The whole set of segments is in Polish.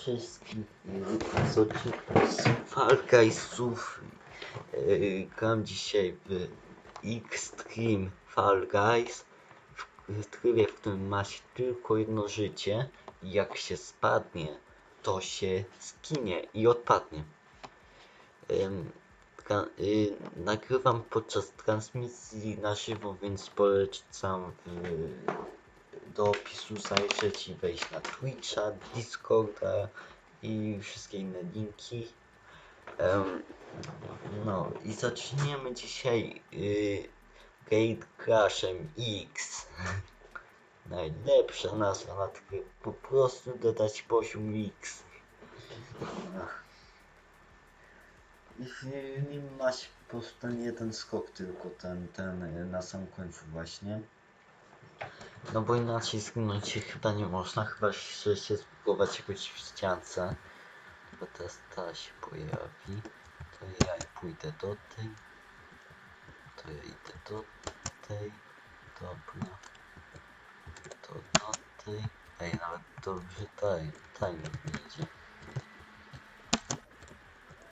wszystkich y, z Fall Guysów. Y, Gram dzisiaj w Extreme Fall Guys w trybie, w którym ma się tylko jedno życie i jak się spadnie, to się skinie i odpadnie. Y, nagrywam podczas transmisji na żywo, więc polecam w, do zajrzeć i wejść na Twitcha, Discorda i wszystkie inne linki. Em, no i zaczniemy dzisiaj y, Gate Crashem X. Najlepsza nazwa na tryb, po prostu dodać poziom X. I w nim ma się po prostu ten jeden skok tylko, ten, ten y, na sam końcu właśnie. No bo inaczej zginąć się chyba nie można, chyba że się zbugować jakoś w ściance. Bo teraz ta się pojawi. To ja pójdę do tej. To ja idę do tej. Dobra. To do tej. Ej, nawet dobrze taj, mi idzie.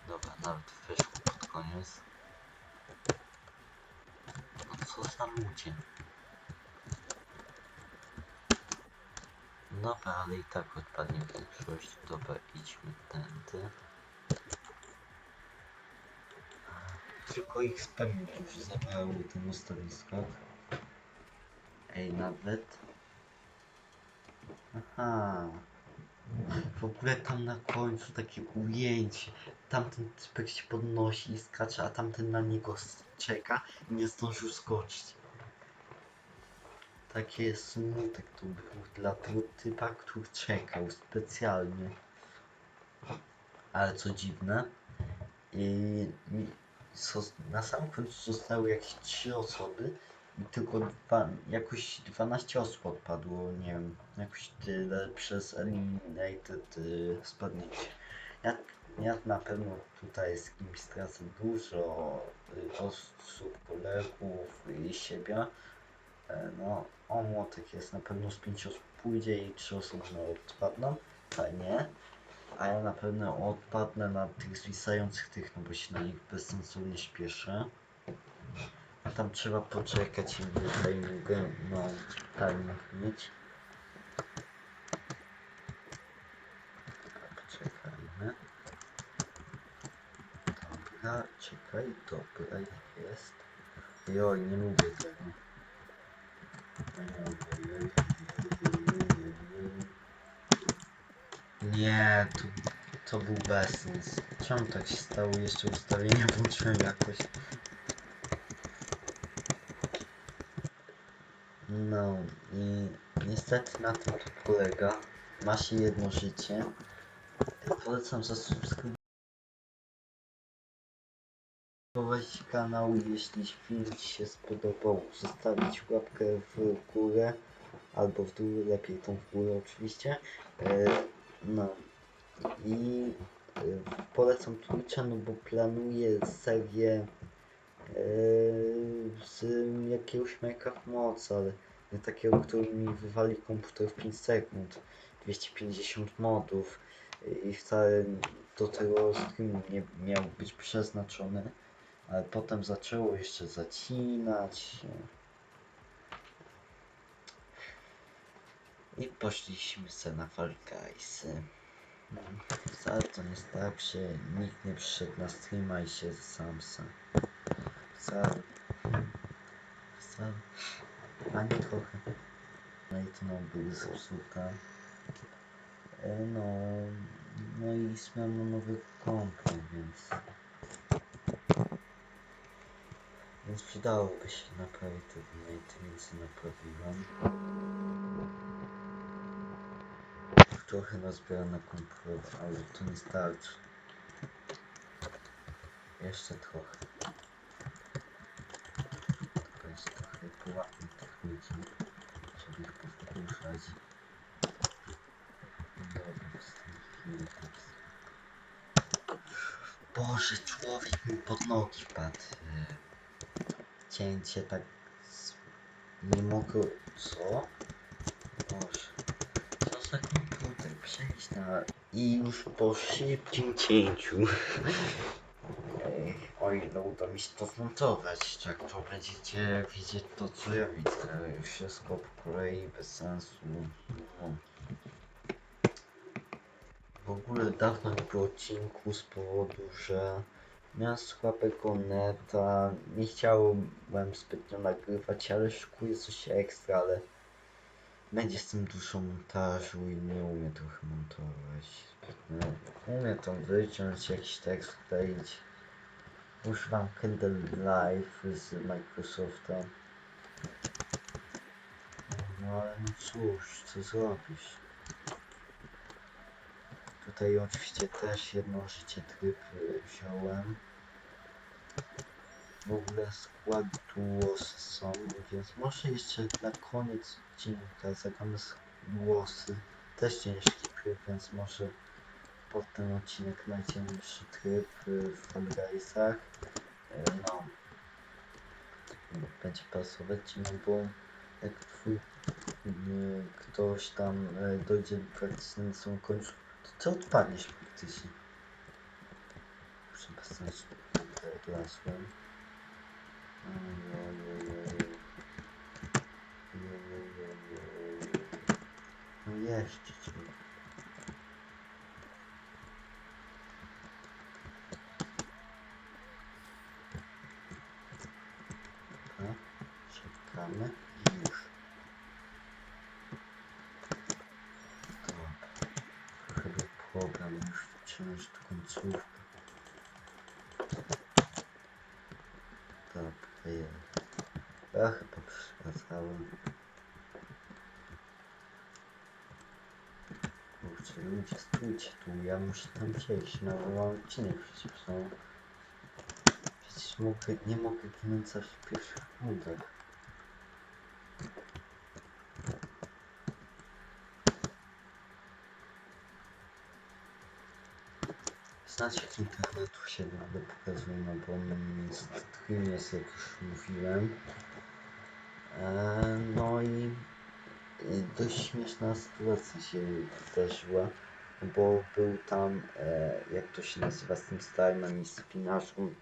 Dobra, nawet weszło pod koniec. No co za ludzie. Dobra, ale i tak odpadnie większość. Dobra, idźmy tędy. Tylko ich spamię już zabrały ten ustawisko. Ej, nawet. Aha. W ogóle tam na końcu takie ujęcie. Tamten typek się podnosi i skacze, a tamten na niego czeka i nie zdążył skoczyć. Taki smutek tu był dla tego typa, który czekał specjalnie. Ale co dziwne, i, na samym końcu zostały jakieś trzy osoby i tylko dwa, jakoś 12 osób odpadło, nie wiem, jakoś tyle przez Eliminated y, spadnięcie. Ja, ja na pewno tutaj z kimś stracę dużo y, osób, kolegów i siebie. E, No, o młotek jest, na pewno z 5 osób pójdzie i 3 osoby no, odpadną, fajnie. A ja na pewno odpadnę na tych zwisających tych, no bo się na nich bezsensownie śpieszę. A tam trzeba poczekać i timing, no, timing mieć. Poczekajmy. Dobra, czekaj, dobra jest. Joj, nie lubię tego. Nie, to, to był bezsens. Czemu tak się stało? Jeszcze ustawienia włączyłem jakoś. No i niestety na tym to polega. Ma się jedno życie. Polecam zasubskrybować kanał, jeśli film Ci się spodobał, zostawić łapkę w górę albo w dół, lepiej tą w górę oczywiście. E, no i e, polecam Twitcha, no bo planuję serię e, z jakiegoś w mocy, ale nie takiego, który mi wywali komputer w 5 sekund. 250 modów i wcale do tego streamu nie miał być przeznaczony, ale potem zaczęło jeszcze zacinać. I poszliśmy se na Fall Guysy. Wcale to nie jest tak, że nikt nie przyszedł na streama i się sam sam. Wcale. Wcale. Ani trochę. No i to nam były zepsute. E, No, no i zmieniam nowy komputer, więc... Więc przydałoby się naprawić te donaty, więc je naprawiłem. Trochę nazbieram na komputer, ale to nie starczy. Jeszcze trochę. To jest trochę pułapny tych ludzi, żeby ich powkurzać. Dobra. Boże, człowiek mi pod nogi wpadł. Cięcie tak... Nie mogę... Co? Boże. Co za komputer? Zrobić na... I już po szybkim cięciu. Oj, no uda mi się to zmontować, tak to będziecie widzieć to co ja widzę. Wszystko po kolei, bez sensu. No. W ogóle dawno było odcinku z powodu, że miałem słabego neta, nie chciałem zbytnio nagrywać, ale szykuję coś ekstra, ale będzie z tym dużo montażu i nie umiem trochę montować zbytnio. Umiem tam wyciąć jakiś tekst, wkleić. Używam Kindle Live z Microsofta. No ale no cóż, co zrobisz? Tutaj oczywiście też jedno życie tryb wziąłem. W ogóle skład głosy są, więc może jeszcze na koniec odcinka zagramy głosy. Też ciężki tryb, więc może pod ten odcinek najcięższy tryb y, w Fall. Y, No, będzie pasować ci, no bo jak twój y, ktoś tam dojdzie praktycznie na samym końcu, to co odpadniesz praktycznie? Muszę pasować lasłem. No jeszcze ci. Dobra, już. Dobra. Do końcówka. Dobra, jest. Ja chyba przeszkadzałem. Kurczę, ludzie, stójcie tu, ja muszę tam przejść, no bo mam odcinek przecież, no. Przecież mogę, nie mogę ginąć w pierwszych rundach. Znacie z internetu się będę pokazuje, no bo mm, stream jest jak już mówiłem. E, no i dość śmieszna sytuacja się wydarzyła, bo był tam, e, jak to się nazywa, z tym Starman i Spinaczem,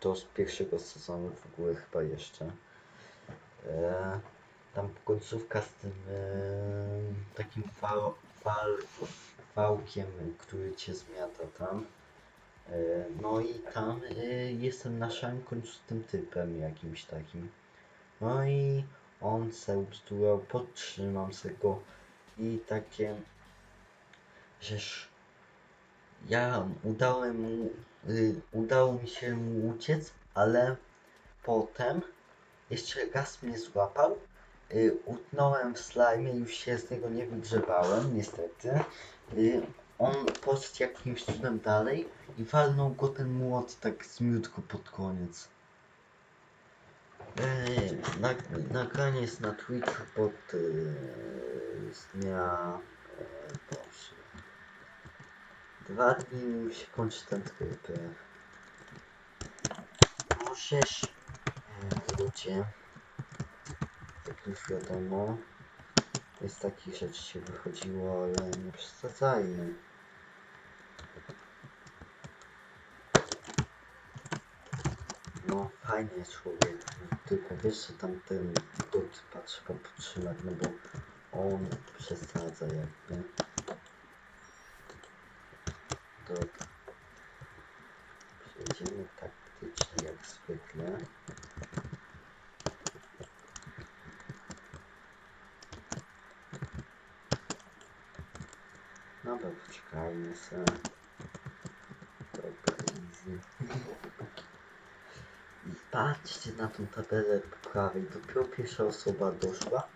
to z pierwszego sezonu w ogóle chyba jeszcze. E, tam końcówka z tym takim wał, wał, wałkiem, który cię zmiata tam. No i tam jestem na samym końcu z tym typem jakimś takim. No i on se ubzdurał, podtrzymam se go i takie, żeż ja udałem mu, y, udało mi się mu uciec, ale potem jeszcze raz mnie złapał, y, utknąłem w slajmie, już się z niego nie wygrzebałem, niestety. Y, on poszedł jakimś cudem dalej i walnął go ten młot tak zmiutko pod koniec. Ej, nag- nagranie jest na Twitchu pod z dnia yy, Boże. Dwa dni się kończy ten tryb. Możesz ludzie jak już wiadomo jest takich rzeczy się wychodziło, ale nie przesadzajmy. No fajnie człowiek, tylko wiesz, że tamten dot trzeba podtrzymać, no bo on przesadza jakby. Dobra. Przejdziemy taktycznie jak zwykle. Dobra, poczekajmy sobie. Dobra, easy. Patrzcie na tą tabelę po prawej. Dopiero pierwsza osoba doszła,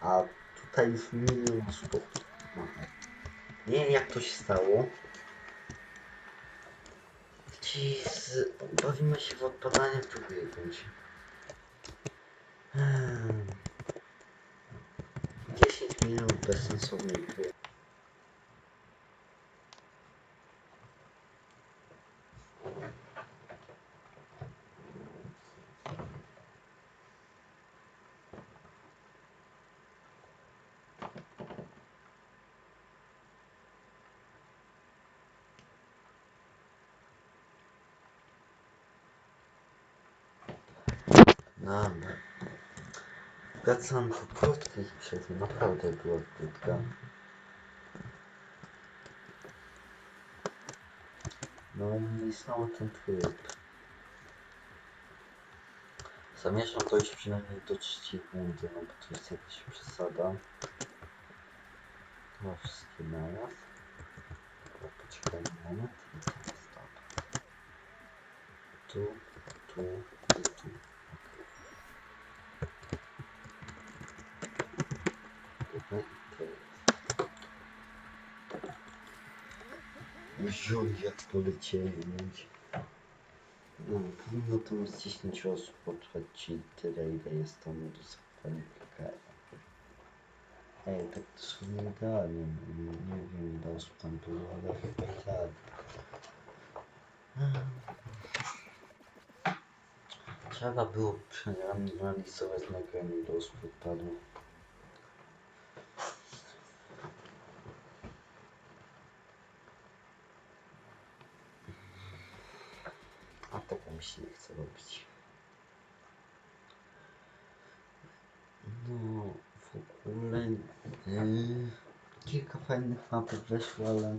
a tutaj już milion osób. Nie wiem jak to się stało. Jeez, bawimy się w odpadanie w drugiej. Hmm. 10 minut bezsensownej gry. Dobra. Wracam po krótkiej przerwie. Naprawdę była krótka. No i znowu ten tryb. Zamierzam dojść przynajmniej do trzeciej rundy, no bo to jest jakaś przesada. No wszystkie naraz. Dobra, poczekaj moment i teraz stop. Tu, tu i tu. Dobra, i teraz. Oj, jak polecieli ludzie. No, powinno tam z 10 osób potrwać ci tyle, ile jest tam do zakwalifikowania. Ej, tak to są idealnie. Nie, nie wiem ile osób tam było, ale chyba tak. Trzeba było przeanalizować nagranie ile osób odpadło. A tego mi się nie chce robić. No, w ogóle yy, kilka fajnych mapek weszło, ale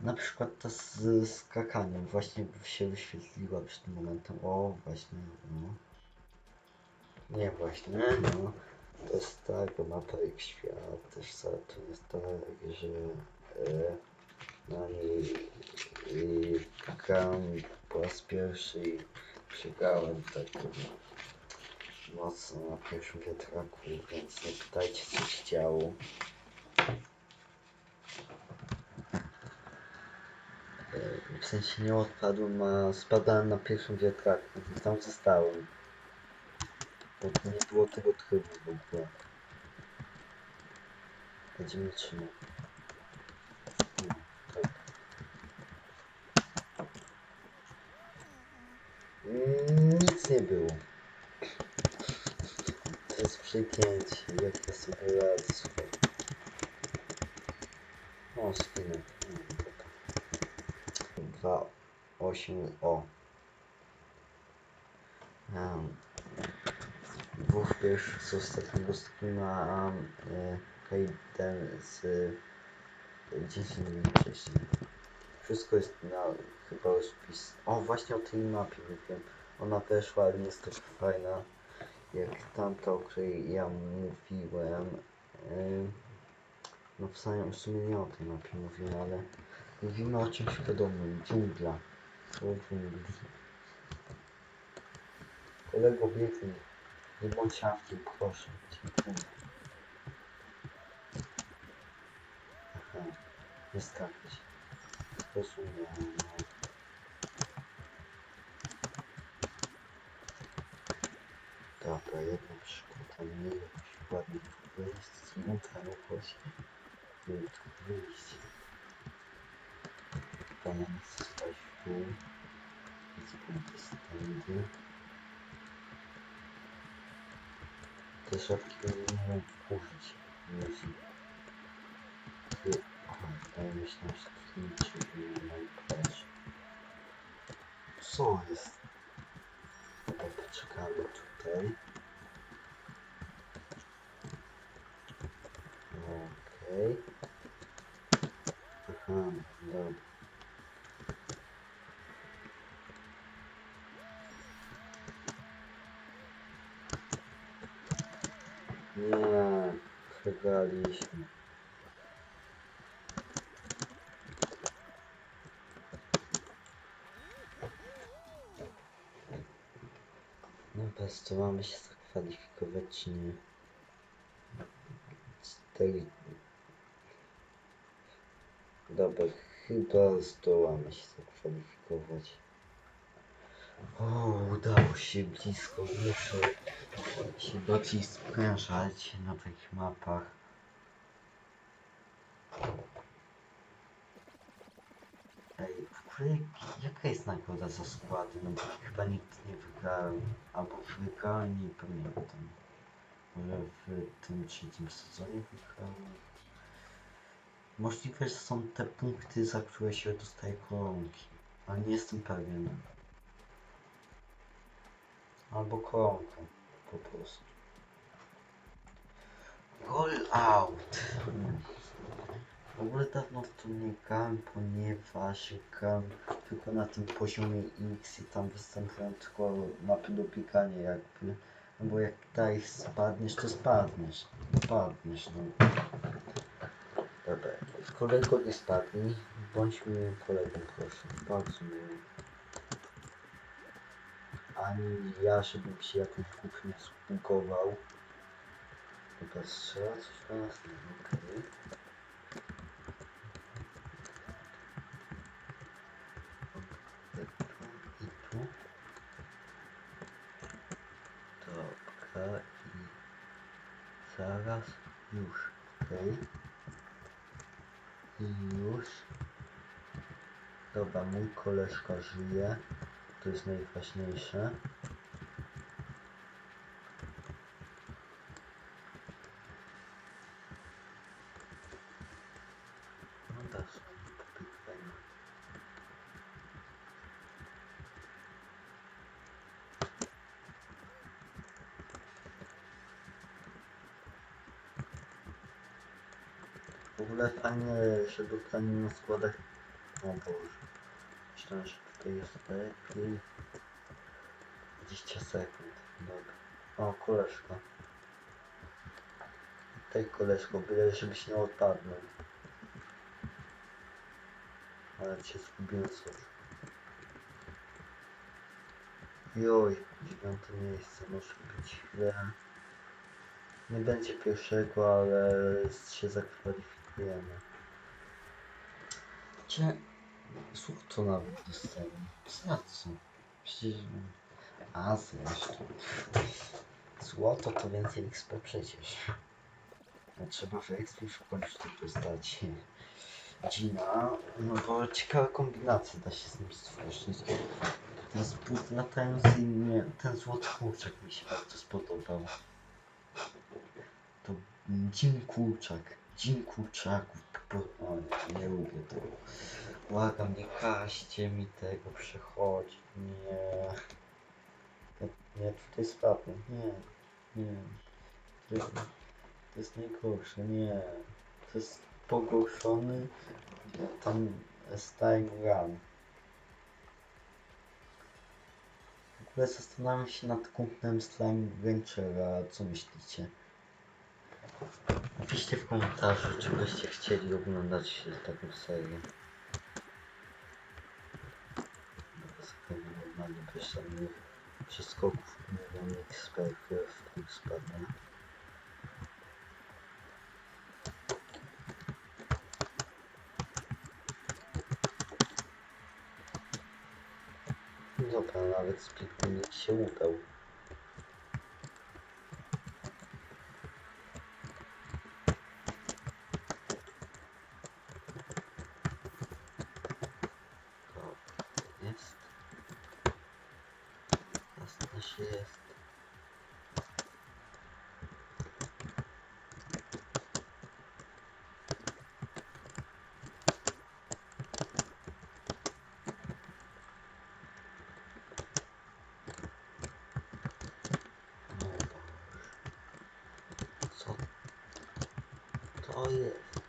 na przykład ta z skakaniem właśnie się wyświetliła przed momentem. O, właśnie, no. Nie, właśnie, no. To jest tak, mapa jak świat, też za to jest tak, że e, na niej i grałem po raz pierwszy i przegrałem tak mocno na pierwszym wiatraku, więc nie pytajcie co się działo. E, W sensie nie odpadłem, a spadałem na pierwszym wiatraku, więc tam zostałem. Bo nie było tego trybu w ogóle. Będziemy trzymać. Tak. Nic nie było. To jest przegięcie, jak ja sobie radzę. O, skinek. Dwa, osiem, o. Um, dwóch pierwszych z ostatniego streama, a e, Kajden z e, 10 minut wcześniej. Wszystko jest na chyba wpis. O, właśnie o tej mapie mówiłem. Ona weszła, ale jest tak fajna jak tamta, o której ja mówiłem. Ym, No w sumie nie o tej mapie mówiłem, ale mówimy o czymś podobnym. Dżungla. Kolego biegnij. Nie bądź awkiem, proszę. Dziękuję. Aha. Nie skakać. Rozumiem. Dobra, jedno przykład, nie jakiś ładny wyjść, zmontował właśnie. Tu wyjść. Chyba mam stać tu. Więc punkty stędy. Te szafki nie mogą użyć. Musi. Tu. Aha, ja myślałem, że tu niczego nie ma plaży. Co jest? Dobra, poczekamy tutaj. Okej. Aha, dobra. Nie, przegraliśmy. No bez to mamy się zakwalifikować nie? Cztery... Dobra, chyba zdołamy się zakwalifikować. O, udało się blisko, muszę się bardziej sprężać na takich mapach. Ej, w ogóle jaka jest nagroda za składy? No bo chyba nikt nie wygrałem, albo wygrałem, nie pamiętam. Może w tym trzecim sezonie wygrałem. Możliwe, że są te punkty, za które się dostaje koronki, ale nie jestem pewien. Albo koronką. Po prostu. Roll out. W ogóle dawno to nie grałem, ponieważ grałem tylko na tym poziomie X i tam występują tylko mapy do biegania jakby. No bo jak tutaj spadniesz, to spadniesz. Spadniesz, no. Dobra. Kolego nie spadnij. Bądź miłym kolegą, proszę. Bardzo miłym. Ani ja, żebym się jakąś kuchnię spukował. Dobra, strzela coś do nas? Nie, okej. I tu. Dobra, i zaraz, już, okej. I już. Dobra, mój koleżka żyje. To jest najważniejsze. No tak. W ogóle fajnie, że dostanie na składach. O Boże. Myślałem, że tutaj jest lepiej. 20 sekund. Dobra. O, koleżka. Tej koleżko, byle żebyś nie odpadnął. Ale cię zgubiłem coś. Joj, dziewiąte miejsce, może być chwilę. Nie będzie pierwszego, ale się zakwalifikujemy. Cię... Słuch to nawet dostałem. Za co? A zresztą. Złoto to więcej XP przecież. A trzeba w XP w końcu dostać Gina. No bo ciekawe kombinacje da się z nim stworzyć. Ten spód latający mnie, ten złoty kurczak mi się bardzo spodobał. To Dzień Kurczak. Dzień Kurczaków. Nie lubię tego. Błagam, nie kaście mi tego przechodzić. Nie. Ja tutaj spadnę. Nie. Nie. To jest, to jest najgorsze. Nie. To jest pogorszony tam Slime Run. W ogóle zastanawiam się nad kupnem Slime Venture'a. Co myślicie? Napiszcie w komentarzu, czy byście chcieli oglądać taką serię. Dobra, bez żadnych przeskoków, ekspertów, w których spadnę. Dobra, nawet speedrunning się udał. Dobra, jest. Jasne, że jest. No Boże. Co jest?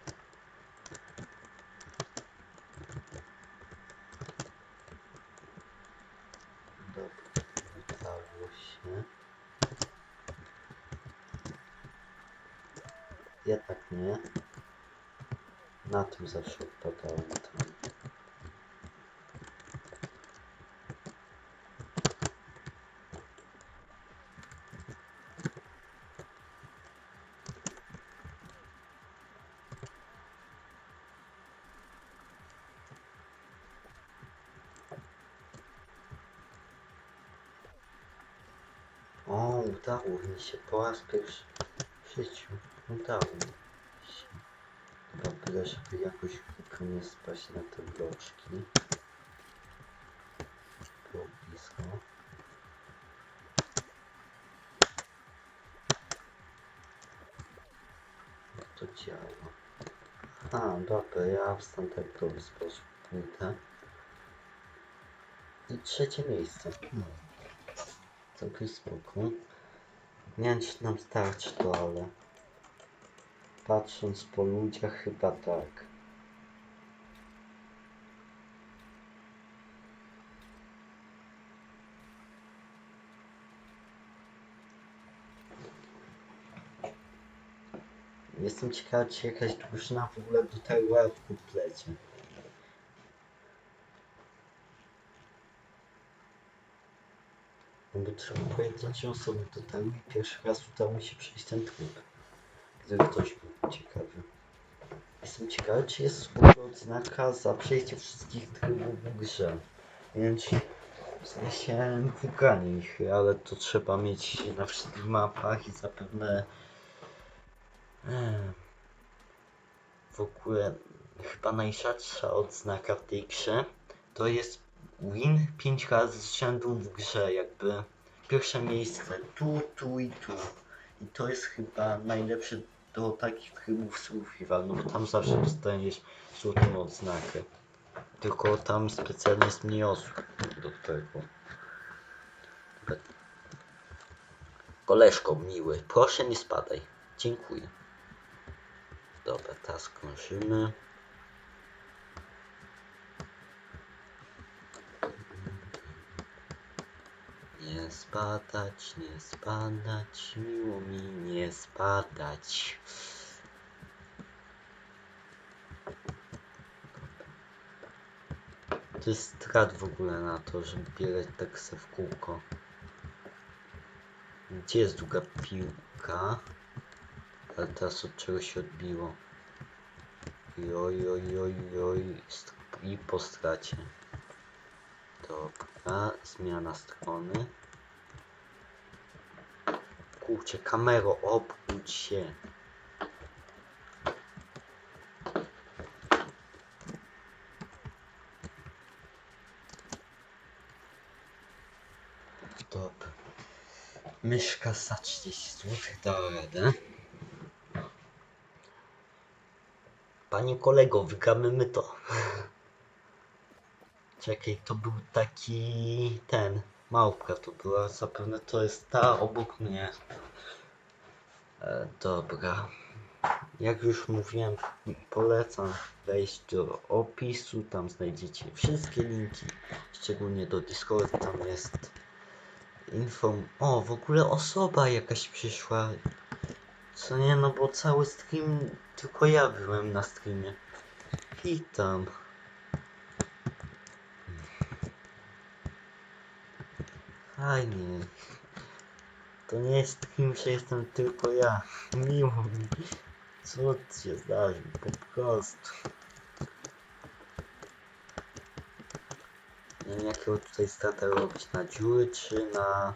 Dobra, udało się. Jednak nie. Na tym zawsze odpadałem udało mi się po raz pierwszy w życiu. Udało mi się. Byle, żeby jakoś głupio nie spaść na te bloczki. Było blisko. Jak to działa? A, dobra, ja w standardowy sposób. I trzecie miejsce. Hmm. całkiem spoko. Nie wiem czy nam starczy to, ale patrząc po ludziach chyba tak. Jestem ciekawy, czy jakaś drużyna w ogóle dotarła w komplecie. No bo trzeba pojedyncze osoby dotarły i pierwszy raz udało mi się przejść ten tryb. Gdyby ktoś był ciekawy. Jestem ciekawy, czy jest w odznaka za przejście wszystkich trybów w grze. Czy w sensie wygranie ich, ale to trzeba mieć na wszystkich mapach i zapewne Em, w ogóle chyba najrzadsza odznaka w tej grze to jest win 5 razy z rzędu w grze, jakby pierwsze miejsce tu, tu i tu. I to jest chyba najlepsze do takich trybów survival, no bo tam zawsze dostaniesz złotą odznakę. Tylko tam specjalnie jest mniej osób do tego. Koleżko miły, proszę nie spadaj. Dziękuję. Dobra, teraz kończymy. Nie spadać, nie spadać, miło mi nie spadać. To jest strat w ogóle na to, żeby biegać tak se w kółko. Gdzie jest druga piłka? Ale teraz od czego się odbiło? Joj, oj, oj, oj. st- I po stracie. Dobra, zmiana strony. Kurczę, kamero, obudź się. Dobra. Myszka za 30 zł dała radę. Panie kolego, wygramy my to. Czekaj, to był taki ten. Małpka to była, zapewne to jest ta obok mnie. E, dobra. Jak już mówiłem, polecam wejść do opisu, tam znajdziecie wszystkie linki, szczególnie do Discord, tam jest inform... O, w ogóle osoba jakaś przyszła. Co nie, no bo cały stream, tylko ja byłem na streamie. Witam. Fajnie. To nie jest stream, że jestem tylko ja. Miło mi. Co się zdarzy, po prostu. Nie wiem jakiego tutaj strata robić, na dziury czy na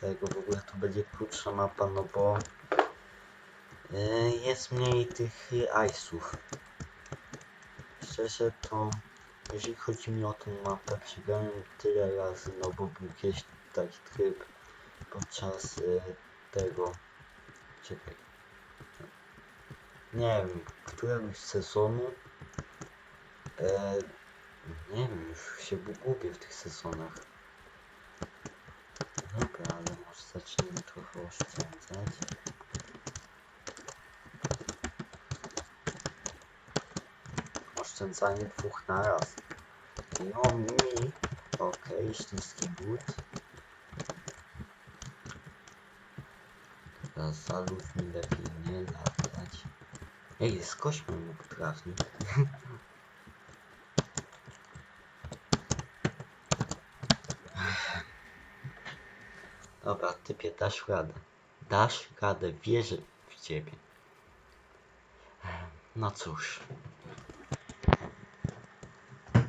tego, w ogóle tu będzie krótsza mapa, no bo e, jest mniej tych ice'ów. Szczerze to, jeżeli chodzi mi o tą mapę, przegrałem tyle razy, no bo był kiedyś taki tryb podczas e, tego, czekaj, nie wiem, któregoś sezonu, e, nie wiem, już się gubię w tych sezonach. Dobra, ale może zacznijmy trochę oszczędzać. Oszczędzanie dwóch na raz. No mi, okej, śliski but. Teraz zalów mi lepiej nie latać. Ej, z kośćmi mu potrafi. Dobra, typie, dasz radę. Dasz radę, wierzę w ciebie. No cóż.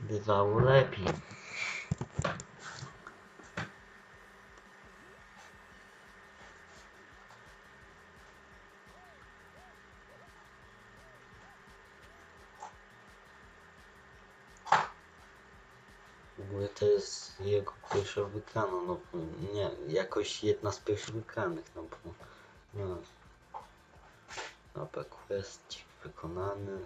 Bywało lepiej. Pierwsza no nie, jakoś jedna z pierwszych wygranych, no bo no. Dobra, quest wykonany.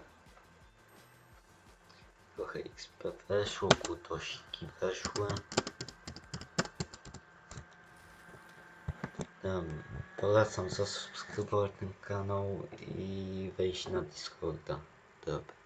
Trochę XP weszło, kutosiki weszły. Em, Polecam zasubskrybować ten kanał i wejść na Discorda. Dobra.